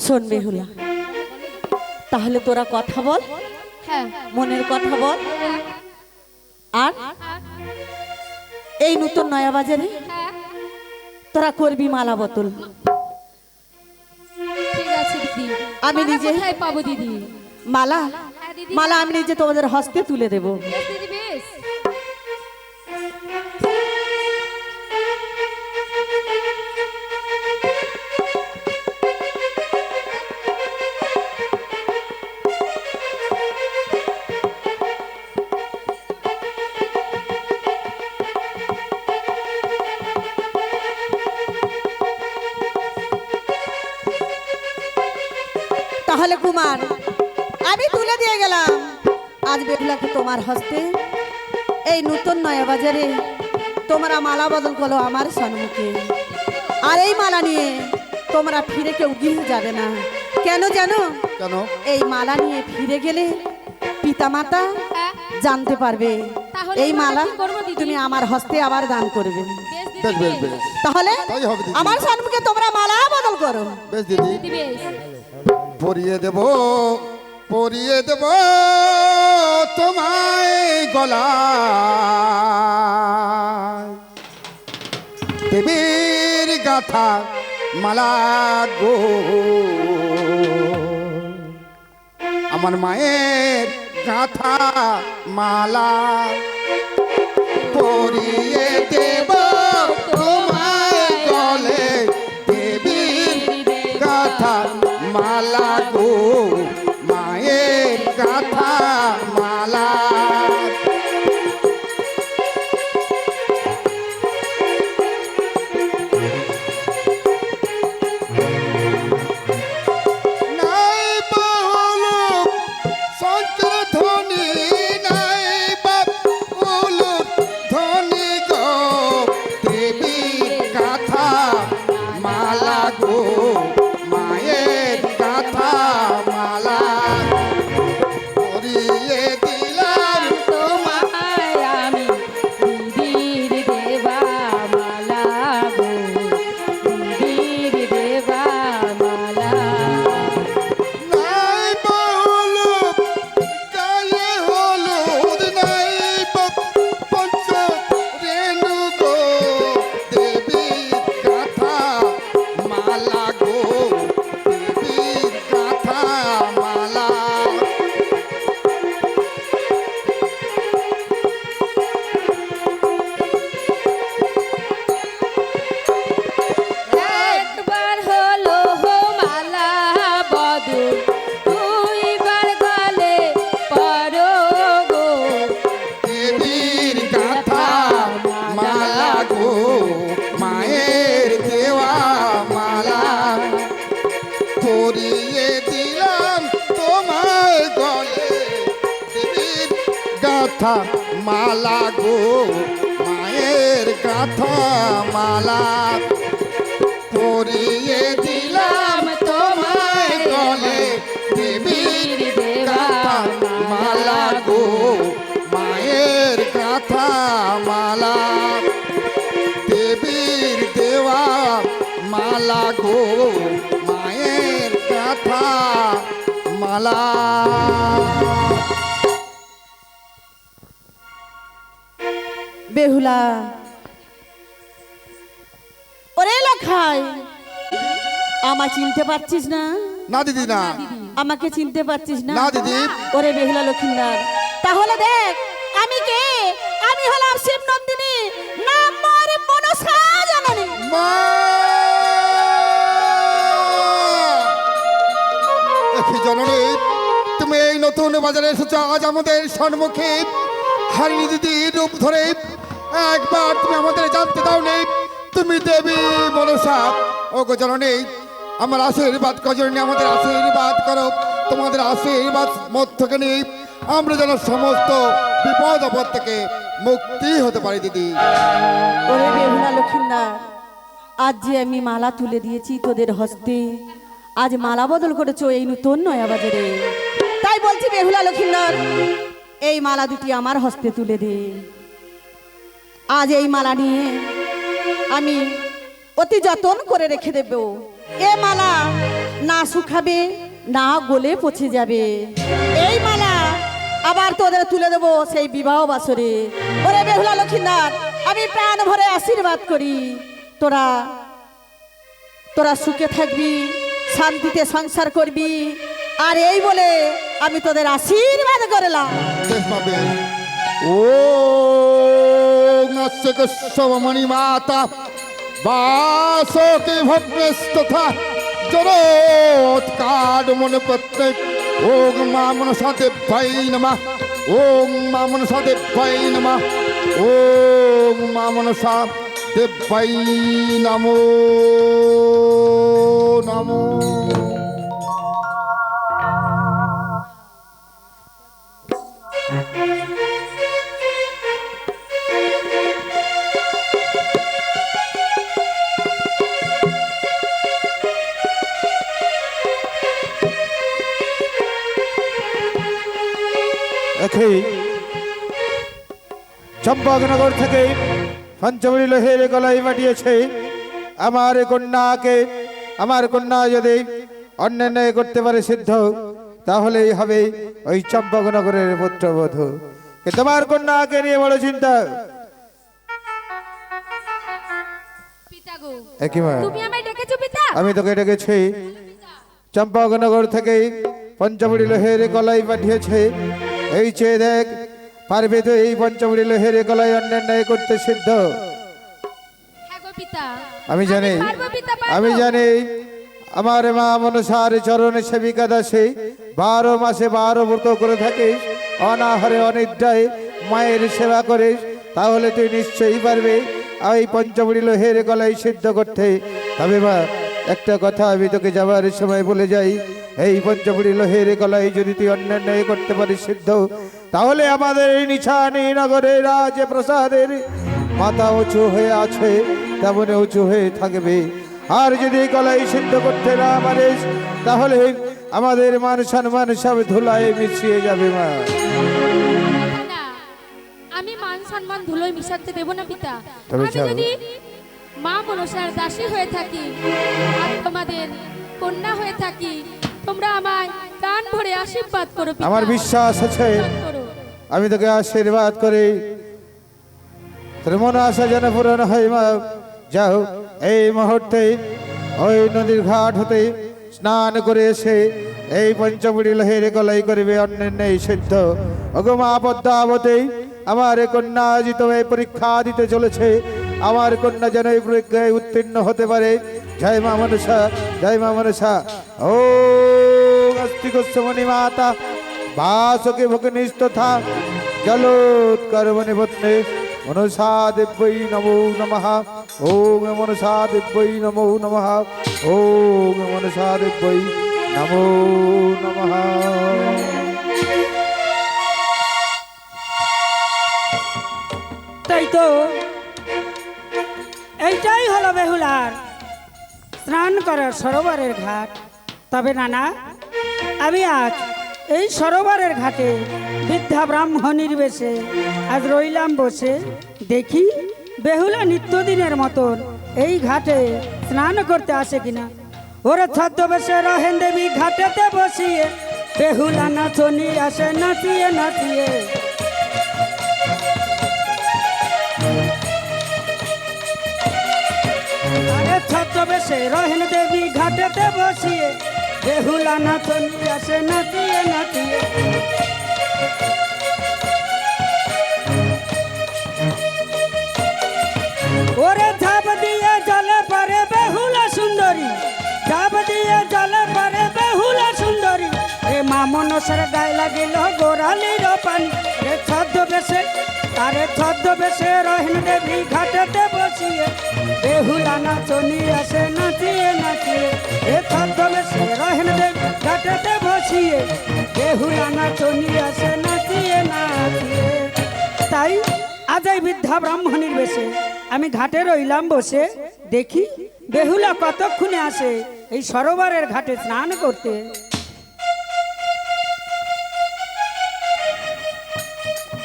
শোন বেহুলা তাহলে তোরা কথা বল। হ্যাঁ। মনের কথা বল। আর এই নতুন নয়া বাজারে তোরা করবি মালা বোতল। আমি নিজে- পাবো দিদি? মালা? হ্যাঁ মালা আমি নিজে তোমাদের হস্তে তুলে দেব। কুমার আমি তুলে দিয়ে গেলাম। আজ বেহুলাকে তোমার হস্তে? এই নতুন নয়া বাজারে তোমরা মালা বদল করো আমার সম্মুখে আর এই মালা নিয়ে তোমরা ফিরে কেউ গিয়ে যাবে না। কেন জানো? কেন? এই মালা নিয়ে ফিরে গেলে পিতামাতা জানতে পারবে। এই মালা কি তুমি আমার হস্তে আবার দান করবে। তাহলে। আমার সম্মুখে তোমরা মালা বদল করো। বেশ দিদি। দিদি বেশ। পরিয়ে দেব পরিয়ে দেব তোমায় গলা দেবীর গাথা মালা গো। আমার মায়ের গাথা মালা পরিয়ে দেব গাথা মালা গো মায়ের গাথা মালা পরিয়ে দিলাম তোমায় গলে দেবীর গাথা মালা গো মায়ের গাথা মালা দেবীর দেওয়া মালা গো মায়ের গাথা মালা বেহুলা। ওরে লখাই আমা চিনতে পারছিস না? না দিদি না। আমাকে চিনতে পারছিস না? না দিদি। ওরে বেহুলা লক্ষিন্দার তাহলে দেখ আমি কে? আমি হলাম শিব নন্দিনী নাম মোর মনসা জাননী। মা! জননী তুমি এই নতুন বাজারে এসেছ আজ আমাদের সম্মুখে। হারিয়ে দিদি রূপ ধরে একবার তুমি আমাদের জানতে দাও নেই তুমি দেবী মনসা। ও গো জননী, আমার আশীর্বাদ কজনী আমাদের আশীর্বাদ করো। তোমাদের আশীর্বাদ মধ্যে নেই। আমরা যেন সমস্ত বিপদ আপদ থেকে মুক্তি হতে পারি, দিদি। ওরে বেহুলা লক্ষিন্দার, আজ যে আমি মালা তুলে দিয়েছি তোদের হস্তে, আজ মালা বদল করেছ এই নতুন নয়া বাজারে তাই বলছি বেহুলা লক্ষিন্দার, এই মালা দুটি আমার হস্তে তুলে দে। আজ এই মালা নিয়ে আমি অতি যতন করে রেখে দেব। এ মালা না শুকাবে না গলে পচে যাবে। এই মালা আবার তোদের তুলে দেবো সেই বিবাহ বাসরে। ওরে বেহুলা লক্ষ্মীনাথ আমি প্রাণ ভরে আশীর্বাদ করি। তোরা তোরা সুখে থাকবি শান্তিতে সংসার করবি। আর এই বলে আমি তোদের আশীর্বাদ করলাম। ও নস্য গোস্বমণি মাতা বাসকে ভগ্নস্তথা জরোৎকার মন প্রত্যেক ওম মা মনসা দেবাই নমঃ ওম মা মনসা দেবাই নমঃ চম্পকনগর থেকে পঞ্চমী লোহের গলাই পাঠিয়েছে। আমার কন্যাকে আমার কন্যা যদি অন্যান্য করতে পারে সিদ্ধ তাহলেই হবে ওই চম্পকনগরের পুত্রবধূ। তোমার কন্যাকে নিয়ে বড় চিন্তা। আমি তোকে ডেকেছি। চম্পকনগর থেকে পঞ্চমুড়ি লোহের গলাই পাঠিয়েছে। এই চেয়ে দেখ পারবে তো এই পঞ্চমুড়ি লোহের গলায় অন্যান্য করতে সিদ্ধ? হ্যাঁ আমি জানি। আমি জানি। আমার মা মনসার চরণে সেবিকা দাসে। বারো মাসে বারো ব্রত করে থাকিস। অনাহারে অনিদ্রায় মায়ের সেবা করিস। তাহলে তুই নিশ্চয়ই পারবে। এই পঞ্চমুড়ি লোহের গলায় সিদ্ধ করতে। তবে মা একটা কথা আমি তোকে যাবার সময় বলে যাই। এই পঞ্চমুড়ি লোহের গলায় যদি তুই অন্যান্য করতে পারিস সিদ্ধ তাহলে আমাদের এই নিছানি নগরের রাজ প্রসাদের মাথা উঁচু হয়ে আছে তেমন উঁচু হয়ে থাকবে। আর যদি গলায় সিদ্ধ করতে না পারিস তাহলে আমাদের মান সম্মান সব ধুলায় মিশিয়ে যাবে মা। আমি মান সম্মান ধুলোয় মিশাতে দেব না পিতা। তবে যদি মা মনসার দাসী হয়ে থাকি আর তোমাদের কন্যা হয়ে থাকি তোমরা আমায় প্রাণ ভরে আশীর্বাদ করো আমার বিশ্বাস আছে। আমি তোকে আশীর্বাদ করি। তোর মনে আশা যেন পূরণ হয় মা। যাও এই মুহূর্তে ওই নদীর ঘাট হতে স্নান করে এসে এই পঞ্চমুড়ি লহের গলাই করবে অন্যান্য এই সিদ্ধ। অগমা পদ্মাবতী আমার কন্যা আজি তোমায় পরীক্ষা দিতে চলেছে। আমার কন্যা যেন এই পরীক্ষায় উত্তীর্ণ হতে পারে। জয় মা মনসা জয় মা মনসা। ও অস্তিকস্যমণি মাতা বাসকে ভগ্নিস্তথা জলোৎকর্মণি পত্নে মনসা দিব্যৈ নমো নমঃ ওম মনসা দিব্যৈ নমো নমঃ ওম মনসা নমো নমঃ তাই তো, এইটাই হলো বেহুলার। স্নান করার সরোবরের ঘাট। তবে নানা আমি আজ এই সরোবরের ঘাটে বৃদ্ধা ব্রাহ্মণীর বেশে আজ রইলাম বসে। দেখি বেহুলা নিত্যদিনের মতন এই ঘাটে স্নান করতে আসে কিনা। ওরে ছদ্মবেশে রহেন দেবী ঘাটেতে বসিয়ে, বেহুলা নাচনি, আসে নাচিয়ে নাচিয়ে। ছদ্মবেশে রহেন দেবী ঘাটেতে বসিয়ে বেহুলা নাচনি আসে, নাচিয়ে নাচিয়ে। ওরে ঝাপ দিয়ে জলে পরে বেহুলা সুন্দরী। ঝাপ দিয়ে জলে পরে বেহুলা সুন্দরী। এ মা মনসের গায়ে লাগিল গোড়ালির পানি। রে ছদ্মবেশে আরে ছদ্মবেশে রহেন দেবী ঘাটেতে বসিয়ে। বেহুলা নাচনি আসে, নাচিয়ে নাচিয়ে। এ ছদ্মবেশে তাই আজ বৃদ্ধা ব্রাহ্মণীর বেশে আমি ঘাটে রইলাম বসে। দেখি বেহুলা কতক্ষণে আসে এই সরোবরের ঘাটে স্নান করতে।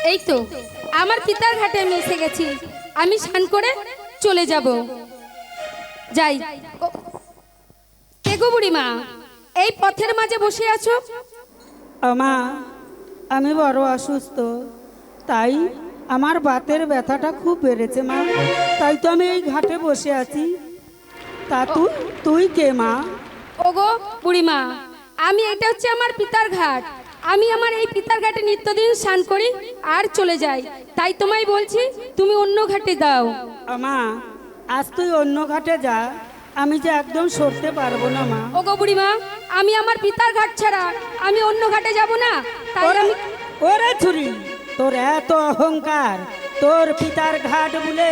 এই তো, আমার পিতার ঘাটে আমি এসে গেছি। আমি স্নান করে চলে যাব। যাই। কে গো বুড়িমা? এই পথের মাঝে বসে আছো? আমা আমি বড় অসুস্থ। তাই আমার বাতের ব্যথাটা খুব বেড়েছে মা। তাই তো আমি এই ঘাটে বসে আছি। তা তুই তুই কে মা? ওগো বুড়িমা আমি এটা হচ্ছে আমার পিতার ঘাট। আমি আমার এই পিতার ঘাটে নিত্যদিন স্নান করি আর চলে যাই। তাই তোমায় বলছি তুমি অন্য ঘাটে দাও আমা আজ তুই অন্য ঘাটে যা। আমি যে একদম সরতে পারব না মা ও ওগো বুড়িমা আমি আমার পিতার ঘাট ছাড়া আমি অন্য ঘাটে যাব না তাই ওরে আমি ওরে ছুরি তোর এত অহংকার তোর পিতার ঘাট বলে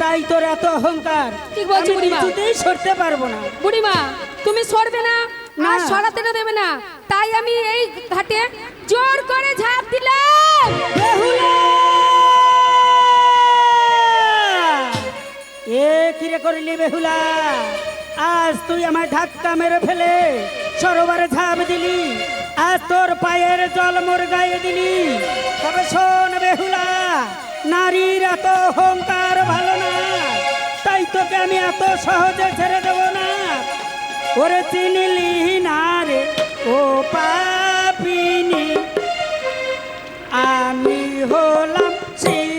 তাই তোর এত অহংকার ঠিক বলছো, বুড়িমা। কিছুতেই সরতে পারব না বুড়িমা তুমি সরবে না না। সরাতে না দেবে না তাই আমি এই ঘাটে জোর করে ঝাঁপ দিলাম বেহুলা! এ কিরে করলি বেহুলা? আজ তুই আমায় ধাক্কা মেরে ফেলে, সরোবরে ঝাঁপ দিলি আজ তোর পায়ের জল মোর গায়ে দিলি। তবে শোন বেহুলা, নারীর এত অহংকার ভালো না, তাই তোকে আমি এত সহজে ছেড়ে দেব না। ওরে চিনিলি না রে, ও পাপিনী, আমি হলাম শিবনন্দিনী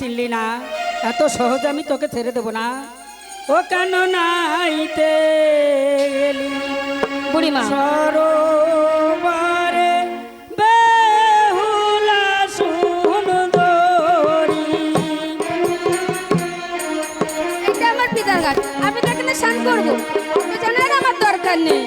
চিনলি না? এত সহজে আমি তোকে ছেড়ে দেবো না। ও কেন নাইতে বুড়িমা। সরোবরে বেহুলা সুন্দরী এটা আমার পিতার ঘাট আমি তো এখানে স্নান করব। জানার আমার দরকার নেই।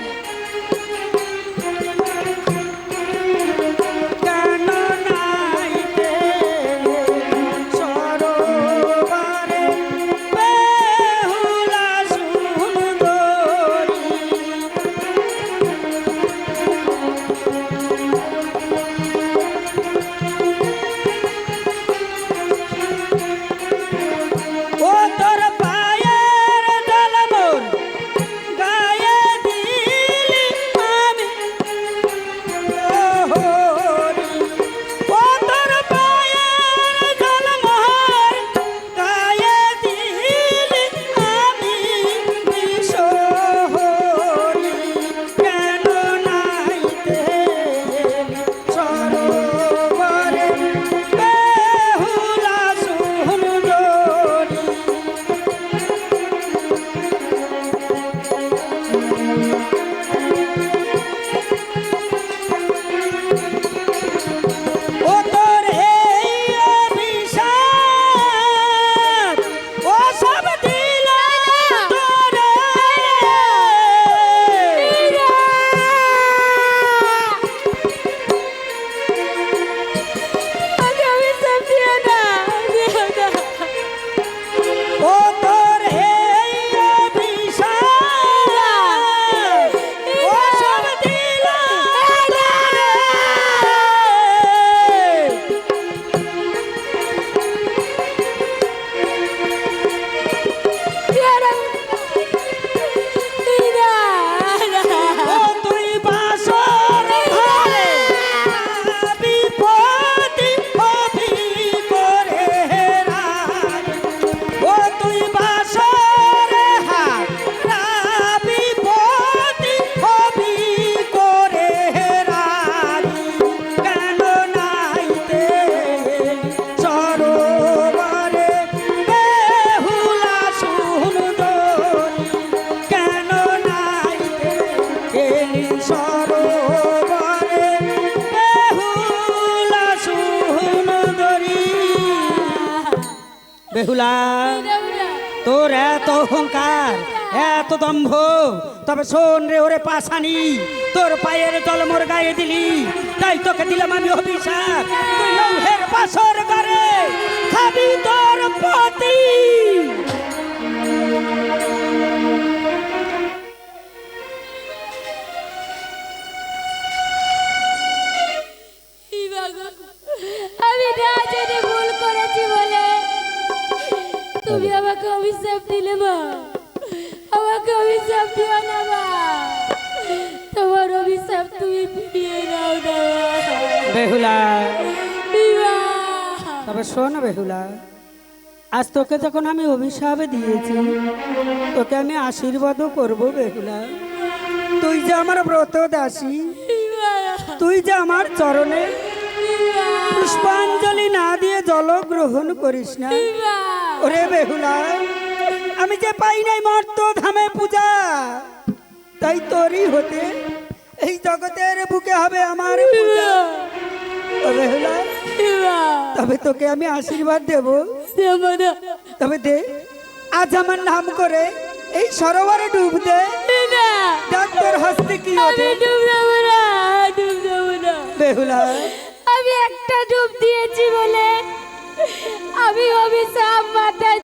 বেহুলা, তোর এত অহংকার, এত দম্ভ, তবে শোন রে ওরে পাশানি, তোর পায়ের জল মোর গায়ে দিলি, তাই তোকে দিলাম আমি অভিশাপ। তুই লৌহের পাশর করে খাবি তোর পতি। তুমি আমাকে অভিশাপ দিলে মা। আমাকে অভিশাপ দিও না মা। তোমার অভিশাপ তুমি ফিরিয়ে দাও না বেহুলা। তবে শোন বেহুলা আজ তোকে যখন আমি অভিশাপ দিয়েছি তোকে আমি আশীর্বাদও করব বেহুলা। তুই যে আমার ব্রত দাসী তুই যে আমার চরণে পুষ্পাঞ্জলি না দিয়ে জল গ্রহণ করিস না ওরে বেহুলা আমি যে পাই নাই মর্ত ধামে পূজা তাই তোরই হতে এই জগতের বুকে হবে আমার পূজা। বেহুলা তবে তোকে আমি আশীর্বাদ দেব। তবে দে আজ আমার নাম করে এই সরোবরে ডুব দে। দেখ তোর হস্তে কি বেহুলা। আমি একটা ডুব দিয়েছি বলে আমি অভিশাপ মাথায়